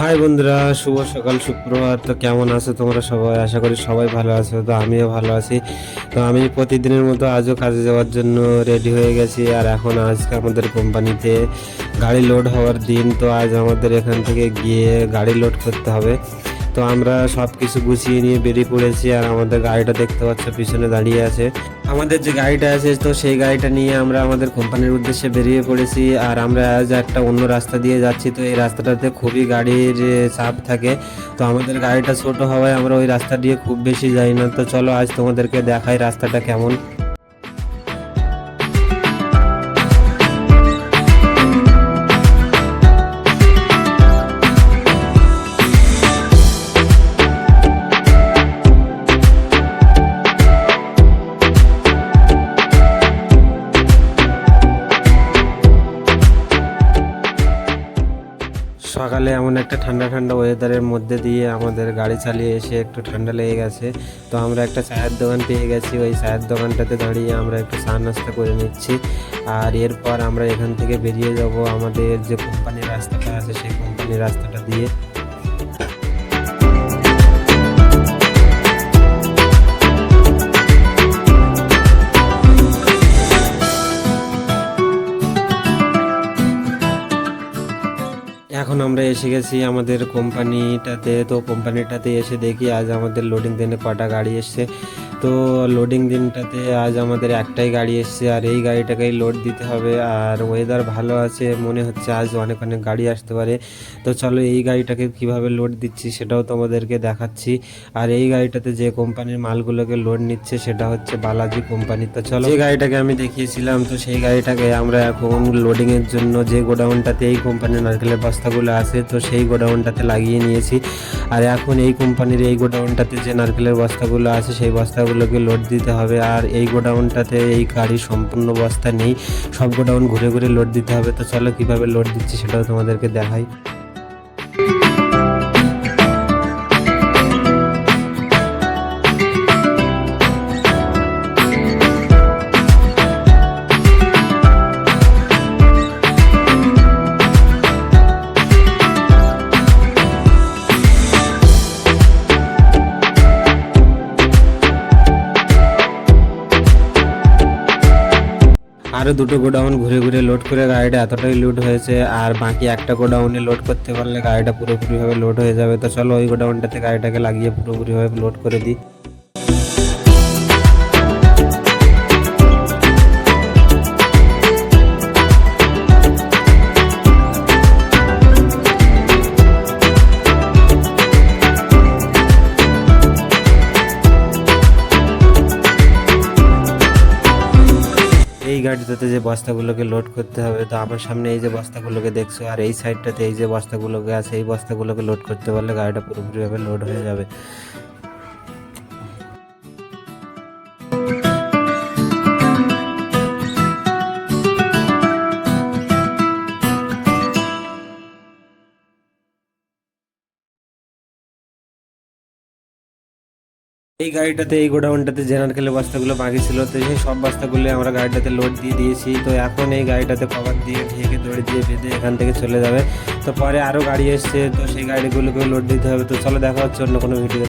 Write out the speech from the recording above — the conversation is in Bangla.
হাই বন্ধুরা। শুভ সকাল, শুক্রবার। তো কেমন আছো তোমরা সবাই? আশা করি সবাই ভালো আছো, তো আমিও ভালো আছি। তো আমি প্রতিদিনের মতো আজও কাজে যাওয়ার জন্য রেডি হয়ে গেছি। আর এখন আজকে আমাদের কোম্পানিতে গাড়ি লোড হওয়ার দিন, তো আজ আমাদের এখান থেকে গিয়ে গাড়ি লোড করতে হবে। তো আমরা সব কিছু গুছিয়ে নিয়ে বেরিয়ে পড়েছি আর আমাদের গাড়িটা দেখতে পাচ্ছ, পিছনে দাঁড়িয়ে আছে। আমাদের যে গাড়িটা আছে, তো সেই গাড়িটা নিয়ে আমরা আমাদের কোম্পানির উদ্দেশ্যে বেরিয়ে পড়েছি আর আমরা আজ একটা অন্য রাস্তা দিয়ে যাচ্ছি। তো এই রাস্তাটাতে খুবই গাড়ির চাপ থাকে। তো আমাদের গাড়িটা ছোট হওয়ায় আমরা ওই রাস্তা দিয়ে খুব বেশি যাই না। তো চলো আজ তোমাদেরকে দেখাই রাস্তাটা কেমন। সকালে এমন একটা ঠান্ডা ঠান্ডা ওয়েদারের মধ্যে দিয়ে আমাদের গাড়ি চালিয়ে এসে একটু ঠান্ডা লেগে গেছে। তো আমরা একটা চায়ের দোকান পেয়ে গেছি। ওই চায়ের দোকানটাতে দাঁড়িয়ে আমরা একটু চা নাস্তা করে নিচ্ছি। আর এরপর আমরা এখান থেকে বেরিয়ে যাব আমাদের যে কোম্পানির রাস্তাটা আছে, সেই কোম্পানির রাস্তাটা দিয়ে। এখন আমরা এসে গেছি আমাদের কোম্পানিটাতে। তো কোম্পানিটাতে এসে দেখি আজ আমাদের লোডিং দিনে কটা গাড়ি এসছে। তো লোডিং দিনটাতে আজ আমাদের একটাই গাড়ি এসছে আর এই গাড়িটাকেই লোড দিতে হবে আর ওয়েদার ভালো আছে মনে হচ্ছে আজ অনেক অনেক গাড়ি আসতে পারে। তো চলো এই গাড়িটাকে কীভাবে লোড দিচ্ছি সেটাও তোমাদেরকে দেখাচ্ছি। আর এই গাড়িটাতে যে কোম্পানির মালগুলোকে লোড নিচ্ছে সেটা হচ্ছে বালাজি কোম্পানি। তো চলো যে গাড়িটাকে আমি দেখিয়েছিলাম, তো সেই গাড়িটাকে আমরা এখন লোডিংয়ের জন্য যে গোডাউনটাতে এই কোম্পানির নারকেলের বস্তাগুলো আছে, তো সেই গোডাউনটাতে লাগিয়ে নিয়েছি। আর এখন এই কোম্পানির এই গোডাউনটাতে যে নারকেলের বস্তাগুলো আছে, সেই বস্তাগুলোকে লোড দিতে হবে। আর এই গোডাউনটাতে এই গাড়ির সম্পূর্ণ বস্তা নেই। সব গোডাউন ঘুরে ঘুরে লোড দিতে হবে। তো চলো কীভাবে লোড দিচ্ছি সেটাও তোমাদেরকে দেখাই। আরও দুটো গোডাউন ঘুরে ঘুরে লোড করে গাড়িটা এতটাই লোড হয়েছে, আর বাকি একটা গোডাউনে লোড করতে পারলে গাড়িটা পুরোপুরিভাবে লোড হয়ে যাবে। তো চলো ওই গোডাউনটাতে গাড়িটাকে লাগিয়ে পুরোপুরিভাবে লোড করে দিই। এই গাড়িটাতে যে বস্তাগুলোকে লোড করতে হবে, তো আমার সামনে এই যে বস্তাগুলোকে দেখছ, আর এই সাইডটাতে এই যে বস্তাগুলোকে আছে, এই বস্তাগুলোকে লোড করতে পারলে গাড়িটা পুরোপুরিভাবে লোড হয়ে যাবে। এই গাড়িটাতে, এই গোডাউনটাতে জেনারেল বাস্তাগুলো বাকি ছিল, তো সেই সব বস্তাগুলো আমরা গাড়িটাতে লোড দিয়ে দিয়েছি। তো এখন এই গাড়িটাতে কভার দিয়ে ঢেকে দড়ি দিয়ে বেঁধে এখান থেকে চলে যাবে। তো পরে আরও গাড়ি এসছে, তো সেই গাড়িগুলোকে লোড দিতে হবে। তো চলো দেখা হচ্ছে অন্য কোনো ভিডিও